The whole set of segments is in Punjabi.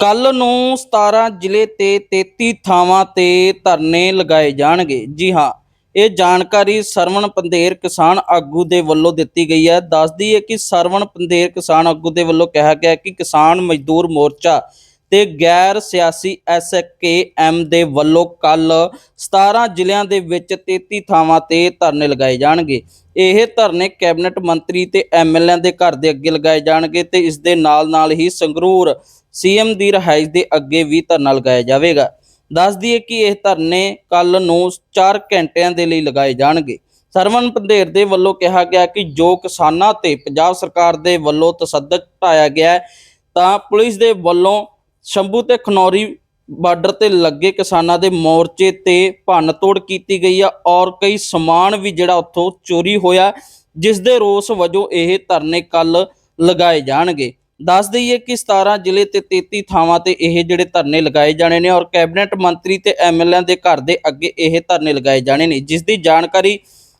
ਕੱਲ ਨੂੰ 17 ਜ਼ਿਲ੍ਹੇ ਤੇ 33 ਥਾਵਾਂ ਤੇ ਧਰਨੇ ਲਗਾਏ ਜਾਣਗੇ। ਜੀ ਹਾਂ, ਇਹ ਜਾਣਕਾਰੀ ਸਰਵਣ ਪੰਧੇਰ ਕਿਸਾਨ ਆਗੂ ਦੇ ਵੱਲੋਂ ਦਿੱਤੀ ਗਈ ਹੈ। ਦੱਸਦੀ ਹੈ ਕਿ ਸਰਵਣ ਪੰਧੇਰ ਕਿਸਾਨ ਆਗੂ ਦੇ ਵੱਲੋਂ ਕਿਹਾ ਗਿਆ ਕਿ ਕਿਸਾਨ ਮਜ਼ਦੂਰ ਮੋਰਚਾ ਤੇ ਗੈਰ ਸਿਆਸੀ ਐਸਕੇ ਦੇ ਵੱਲੋਂ ਕੱਲ 17 ਜ਼ਿਲ੍ਹਿਆਂ ਦੇ ਵਿੱਚ 33 ਥਾਵਾਂ ਤੇ ਧਰਨੇ ਲਗਾਏ ਜਾਣਗੇ। ਇਹ ਧਰਨੇ ਕੈਬਨਿਟ ਮੰਤਰੀ ਤੇ ਐਮਐਲਏ ਦੇ ਘਰ ਦੇ ਅੱਗੇ ਲਗਾਏ ਜਾਣਗੇ ਤੇ ਇਸ ਦੇ ਨਾਲ ਨਾਲ ਹੀ ਸੰਗਰੂਰ ਸੀਐਮ ਦੀ ਰਿਹਾਇਸ਼ ਦੇ ਅੱਗੇ ਵੀ ਧਰਨਾ ਲਗਾਇਆ ਜਾਵੇਗਾ। ਦੱਸ ਦਈਏ ਕਿ ਇਹ ਧਰਨੇ ਕੱਲ ਨੂੰ 4 ਘੰਟਿਆਂ ਦੇ ਲਈ ਲਗਾਏ ਜਾਣਗੇ। ਸਰਵਨ ਪੰਧੇਰ ਦੇ ਵੱਲੋਂ ਕਿਹਾ ਗਿਆ ਕਿ ਜੋ ਕਿਸਾਨਾਂ ਤੇ ਪੰਜਾਬ ਸਰਕਾਰ ਦੇ ਵੱਲੋਂ ਤਸੱਦਦ ਢਾਇਆ ਗਿਆ ਤਾਂ ਪੁਲਿਸ ਦੇ ਵੱਲੋਂ ਸ਼ੰਭੂ ਤੇ ਖਨੌਰੀ ਬਾਰਡਰ ਤੇ ਲੱਗੇ ਕਿਸਾਨਾਂ ਦੇ ਮੋਰਚੇ ਤੇ ਭੰਨ ਤੋੜ ਕੀਤੀ ਗਈ ਆ ਔਰ ਕਈ ਸਮਾਨ ਵੀ ਜਿਹੜਾ ਉੱਥੋਂ ਚੋਰੀ ਹੋਇਆ, ਜਿਸ ਦੇ ਰੋਸ ਵਜੋਂ ਇਹ ਧਰਨੇ ਕੱਲ ਲਗਾਏ ਜਾਣਗੇ। ਦੱਸ ਦਈਏ ਕਿ 17 ਜ਼ਿਲ੍ਹੇ ਤੇ 33 ਥਾਵਾਂ ਤੇ ਇਹ ਜਿਹੜੇ ਧਰਨੇ ਲਗਾਏ ਜਾਣੇ ਨੇ ਔਰ ਕੈਬਨਿਟ ਮੰਤਰੀ ਤੇ ਐਮਐਲਏ ਦੇ ਘਰ ਦੇ ਅੱਗੇ ਇਹ ਧਰਨੇ ਲਗਾਏ ਜਾਣੇ ਨੇ, ਜਿਸ ਦੀ ਜਾਣਕਾਰੀ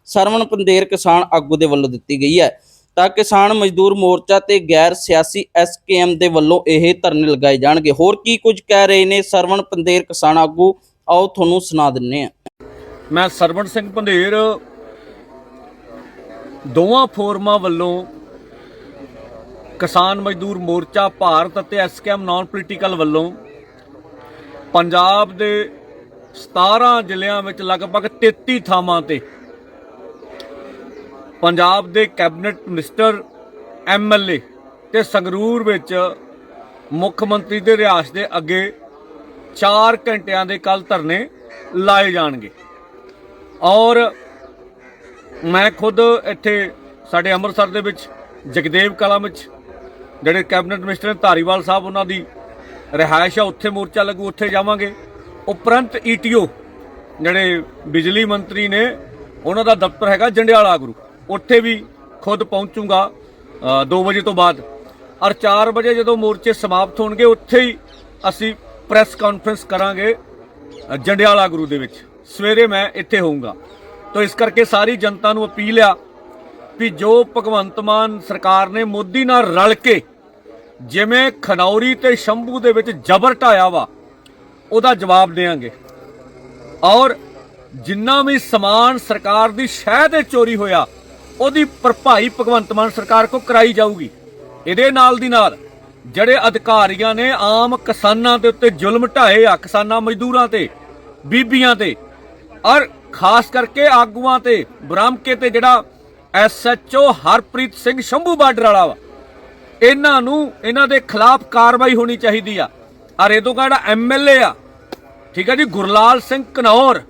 ਸਰਵਣ ਪੰਦੇਰ ਕਿਸਾਨ ਆਗੂ ਦੇ ਵੱਲੋਂ ਦਿੱਤੀ ਗਈ ਹੈ। ਤਾਂ ਕਿਸਾਨ ਮਜ਼ਦੂਰ ਮੋਰਚਾ ਤੇ ਗੈਰ ਸਿਆਸੀ ਐਸਕੇਐਮ ਦੇ ਵੱਲੋਂ ਇਹ ਧਰਨੇ ਲਗਾਏ ਜਾਣਗੇ। ਹੋਰ ਕੀ ਕੁਝ ਕਹਿ ਰਹੇ ਨੇ ਸਰਵਣ ਪੰਦੇਰ ਕਿਸਾਨ ਆਗੂ? ਆਓ ਤੁਹਾਨੂੰ ਸੁਣਾ ਦਿੰਨੇ ਆ ਮੈਂ ਸਰਵਣ ਸਿੰਘ ਪੰਧੇਰ ਦੋਵਾਂ ਫੋਰਮਾਂ ਵੱਲੋਂ ਕਿਸਾਨ ਮਜ਼ਦੂਰ ਮੋਰਚਾ ਭਾਰਤ ਅਤੇ ਐਸਕੇਐਮ ਨਾਨ ਪੋਲੀਟੀਕਲ ਵੱਲੋਂ ਪੰਜਾਬ ਦੇ 17 ਜ਼ਿਲ੍ਹਿਆਂ ਵਿੱਚ ਲਗਭਗ 33 ਥਾਵਾਂ ਤੇ ਪੰਜਾਬ ਦੇ ਕੈਬਨਿਟ ਮਿਨਿਸਟਰ ਐਮਐਲਏ ਤੇ ਸੰਗਰੂਰ ਵਿੱਚ ਮੁੱਖ ਮੰਤਰੀ ਦੇ ਰਿਹਾਇਸ਼ ਦੇ ਅੱਗੇ 4 ਘੰਟਿਆਂ ਦੇ ਕੱਲ ਧਰਨੇ ਲਾਏ ਜਾਣਗੇ। ਔਰ ਮੈਂ ਖੁਦ ਇੱਥੇ ਸਾਡੇ ਅੰਮ੍ਰਿਤਸਰ ਦੇ ਵਿੱਚ ਜਗਦੇਵ ਕਲਾ ਵਿੱਚ ਜਿਹੜੇ ਕੈਬਨਿਟ ਮਿਨਿਸਟਰ ਨੇ ਧਾਰੀਵਾਲ ਸਾਹਿਬ, ਉਹਨਾਂ ਦੀ ਰਿਹਾਇਸ਼ ਆ, ਉੱਥੇ ਮੋਰਚਾ ਲੱਗੂ, ਉੱਥੇ ਜਾਵਾਂਗੇ। ਉਪਰੰਤ ਈਟੀਓ ਜਿਹੜੇ ਬਿਜਲੀ ਮੰਤਰੀ ਨੇ, ਉਹਨਾਂ ਦਾ ਦਫ਼ਤਰ ਹੈਗਾ ਜੰਡਿਆਲਾ ਗੁਰੂ। ਉੱਥੇ ਵੀ ਖੁਦ ਪਹੁੰਚੂਗਾ 2 ਵਜੇ ਤੋਂ ਬਾਅਦ। ਔਰ 4 ਵਜੇ ਜਦੋਂ ਮੋਰਚੇ ਸਮਾਪਤ ਹੋਣਗੇ, ਉੱਥੇ ਹੀ ਅਸੀਂ ਪ੍ਰੈਸ ਕਾਨਫਰੰਸ ਕਰਾਂਗੇ ਜੰਡਿਆਲਾ ਗੁਰੂ ਦੇ ਵਿੱਚ। ਸਵੇਰੇ ਮੈਂ ਇੱਥੇ ਹੋਊਂਗਾ। ਤਾਂ ਇਸ ਕਰਕੇ ਸਾਰੀ ਜਨਤਾ ਨੂੰ ਅਪੀਲ ਆ ਵੀ ਜੋ ਭਗਵੰਤ ਮਾਨ ਸਰਕਾਰ ਨੇ ਮੋਦੀ ਨਾਲ ਰਲ ਕੇ ਜਿਵੇਂ ਖਨੌਰੀ ਤੇ ਸ਼ੰਭੂ ਦੇ ਵਿੱਚ ਜ਼ਬਰ ਢਾਇਆ ਵਾ, ਉਹਦਾ ਜਵਾਬ ਦੇਵਾਂਗੇ। ਔਰ ਜਿੰਨਾ ਵੀ ਸਮਾਨ ਸਰਕਾਰ ਦੀ ਸ਼ਹਿ ਤੇ ਚੋਰੀ ਹੋਇਆ, ਉਹਦੀ ਭਰਪਾਈ ਭਗਵੰਤ ਮਾਨ ਸਰਕਾਰ ਕੋ ਕਰਾਈ ਜਾਊਗੀ। ਇਹਦੇ ਨਾਲ ਦੀ ਨਾਲ ਜਿਹੜੇ ਅਧਿਕਾਰੀਆਂ ਨੇ ਆਮ ਕਿਸਾਨਾਂ ਦੇ ਉੱਤੇ ਜ਼ੁਲਮ ਢਾਏ ਆ, ਕਿਸਾਨਾਂ ਮਜ਼ਦੂਰਾਂ ਤੇ, ਬੀਬੀਆਂ ਤੇ, ਔਰ ਖਾਸ ਕਰਕੇ ਆਗੂਆਂ ਤੇ, ਬ੍ਰਾਹਮਕੇ ਤੇ ਜਿਹੜਾ ਐਸਐਚਓ ਹਰਪ੍ਰੀਤ ਸਿੰਘ ਸ਼ੰਭੂ ਬਾਰਡਰ ਵਾਲਾ ਵਾ। ਇਹਨਾਂ ਨੂੰ, ਇਹਨਾਂ ਦੇ ਖਿਲਾਫ ਕਾਰਵਾਈ ਹੋਣੀ ਚਾਹੀਦੀ ਆ। ਔਰ ਇਹ ਤੋਂ ਜਿਹੜਾ ਐਮਐਲਏ ਆ। ਠੀਕ ਹੈ ਜੀ, ਗੁਰਲਾਲ ਸਿੰਘ ਕਨੌਰ।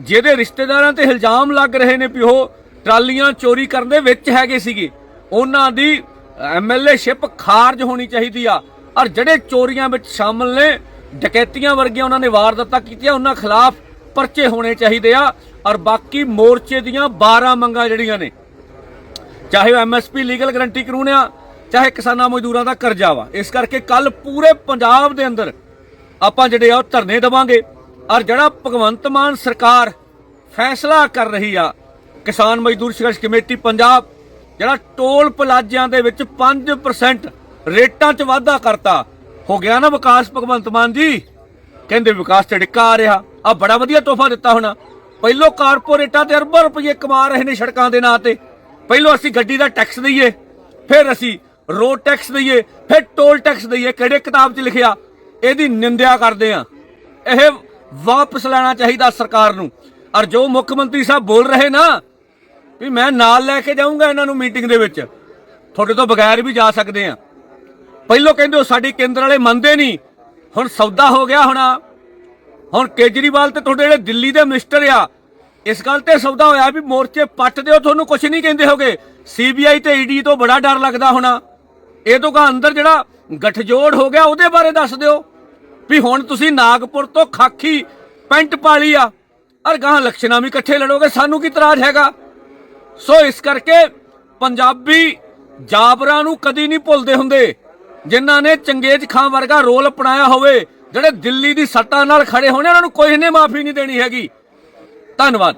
ਜਿਹਦੇ ਰਿਸ਼ਤੇਦਾਰਾਂ ਤੇ ਇਲਜ਼ਾਮ ਲੱਗ ਰਹੇ ਨੇ ਵੀ ਉਹ ਟਰਾਲੀਆਂ ਚੋਰੀ ਕਰਨ ਦੇ ਵਿੱਚ ਹੈਗੇ ਸੀਗੇ। ਉਹਨਾਂ ਦੀ ਐਮਐਲਏ ਸ਼ਿਪ ਖਾਰਜ ਹੋਣੀ ਚਾਹੀਦੀ ਆ। ਔਰ ਜਿਹੜੇ ਚੋਰੀਆਂ ਵਿੱਚ ਸ਼ਾਮਲ ਨੇ, ਡਕੈਤੀਆਂ ਵਰਗੀਆਂ ਉਹਨਾਂ ਨੇ ਵਾਰਦਾਤਾਂ ਕੀਤੀਆਂ, ਉਹਨਾਂ ਖਿਲਾਫ ਪਰਚੇ ਹੋਣੇ ਚਾਹੀਦੇ ਆ। ਔਰ ਬਾਕੀ ਮੋਰਚੇ ਦੀਆਂ 12 ਮੰਗਾਂ ਜਿਹੜੀਆਂ ਨੇ, ਚਾਹੇ ਉਹ ਐਮਐਸਪੀ ਲੀਗਲ ਗਰੰਟੀ ਕਾਨੂੰਨ ਆ, ਚਾਹੇ ਕਿਸਾਨਾਂ ਮਜ਼ਦੂਰਾਂ ਦਾ ਕਰਜ਼ਾ ਵਾ, ਇਸ ਕਰਕੇ ਕੱਲ ਪੂਰੇ ਪੰਜਾਬ ਦੇ ਅੰਦਰ ਆਪਾਂ ਜਿਹੜੇ ਆ ਧਰਨੇ ਦੇਵਾਂਗੇ। ਔਰ ਜਿਹੜਾ ਭਗਵੰਤ ਮਾਨ ਸਰਕਾਰ ਫੈਸਲਾ ਕਰ ਰਹੀ ਆ, ਕਿਸਾਨ ਮਜ਼ਦੂਰ ਸੰਘਰਸ਼ ਕਮੇਟੀ ਪੰਜਾਬ, ਜਿਹੜਾ ਟੋਲ ਪਲਾਜ਼ਿਆਂ ਦੇ ਵਿੱਚ 5% ਰੇਟਾਂ 'ਚ ਵਾਧਾ ਕਰਤਾ, ਹੋ ਗਿਆ ਨਾ ਵਿਕਾਸ ਭਗਵੰਤ ਮਾਨ ਜੀ? ਕਹਿੰਦੇ ਵਿਕਾਸ ਤੇ ਡਿੱਕਾ ਆ ਰਿਹਾ ਆ ਬੜਾ ਵਧੀਆ ਤੋਹਫਾ ਦਿੱਤਾ ਹੋਣਾ। ਪਹਿਲੋਂ ਕਾਰਪੋਰੇਟਾਂ ਤੇ ਅਰਬਾਂ ਰੁਪਏ ਕਮਾ ਰਹੇ ਨੇ ਸੜਕਾਂ ਦੇ ਨਾਂ ਤੇ। ਪਹਿਲੋਂ ਅਸੀਂ ਗੱਡੀ ਦਾ ਟੈਕਸ ਦਈਏ, ਫਿਰ ਅਸੀਂ ਰੋਡ ਟੈਕਸ ਦਈਏ, ਫਿਰ ਟੋਲ ਟੈਕਸ ਦਈਏ, ਕਿਹੜੇ ਕਿਤਾਬ 'ਚ ਲਿਖਿਆ? ਇਹਦੀ ਨਿੰਦਿਆ ਕਰਦੇ ਆ ਇਹ ਵਾਪਸ ਲੈਣਾ ਚਾਹੀਦਾ ਸਰਕਾਰ ਨੂੰ। ਔਰ ਜੋ ਮੁੱਖ ਮੰਤਰੀ ਸਾਹਿਬ ਬੋਲ ਰਹੇ ਨਾ, ਵੀ ਮੈਂ ਨਾਲ ਲੈ ਕੇ ਜਾਊਂਗਾ ਇਹਨਾਂ ਨੂੰ ਮੀਟਿੰਗ ਦੇ ਵਿੱਚ, ਤੁਹਾਡੇ ਤੋਂ ਬਗੈਰ ਵੀ ਜਾ ਸਕਦੇ ਆ ਪਹਿਲੋਂ ਕਹਿੰਦੇ ਉਹ ਸਾਡੀ ਕੇਂਦਰ ਵਾਲੇ ਮੰਨਦੇ ਨਹੀਂ। ਹੁਣ ਸੌਦਾ ਹੋ ਗਿਆ ਹੋਣਾ। ਹੁਣ ਕੇਜਰੀਵਾਲ ਤੇ ਤੁਹਾਡੇ ਜਿਹੜੇ ਦਿੱਲੀ ਦੇ ਮਿਨਿਸਟਰ ਆ ਇਸ ਗੱਲ ਤੇ ਸੌਦਾ ਹੋਇਆ ਵੀ ਮੋਰਚੇ ਪੱਟ ਦਿਓ, ਤੁਹਾਨੂੰ ਕੁਝ ਨਹੀਂ ਕਹਿੰਦੇ ਹੋਗੇ। ਸੀਬੀਆਈ ਤੇ ਈਡੀ ਤੋਂ ਬੜਾ ਡਰ ਲੱਗਦਾ ਹੋਣਾ। ਇਹ ਤੋਂ ਕਾ ਅੰਦਰ ਜਿਹੜਾ ਗਠਜੋੜ ਹੋ ਗਿਆ, ਉਹਦੇ ਬਾਰੇ ਦੱਸ ਦਿਓ। ਵੀ ਹੁਣ ਤੁਸੀਂ ਨਾਗਪੁਰ ਤੋਂ ਖਾਕੀ ਪੈਂਟ ਪਾਲੀ ਆ। ਔਰ ਗਾਂ ਲਕਸ਼ਣਾ ਵੀ ਇਕੱਠੇ ਲੜੋਗੇ, ਸਾਨੂੰ ਕੀ ਤਰਾਜ ਹੈਗਾ? ਸੋ ਇਸ ਕਰਕੇ ਪੰਜਾਬੀ ਜਾਬਰਾਂ ਨੂੰ ਕਦੀ ਨਹੀਂ ਭੁੱਲਦੇ ਹੁੰਦੇ, ਜਿਨ੍ਹਾਂ ਨੇ ਚੰਗੇਜ ਖਾਂ ਵਰਗਾ ਰੋਲ ਅਪਣਾਇਆ ਹੋਵੇ, ਜਿਹੜੇ ਦਿੱਲੀ ਦੀ ਸੱਟਾਂ ਨਾਲ ਖੜੇ ਹੋਣੇ, ਉਹਨਾਂ ਨੂੰ ਕੋਈ ਨੇ ਮਾਫੀ ਨਹੀਂ ਦੇਣੀ ਹੈਗੀ। ਧੰਨਵਾਦ।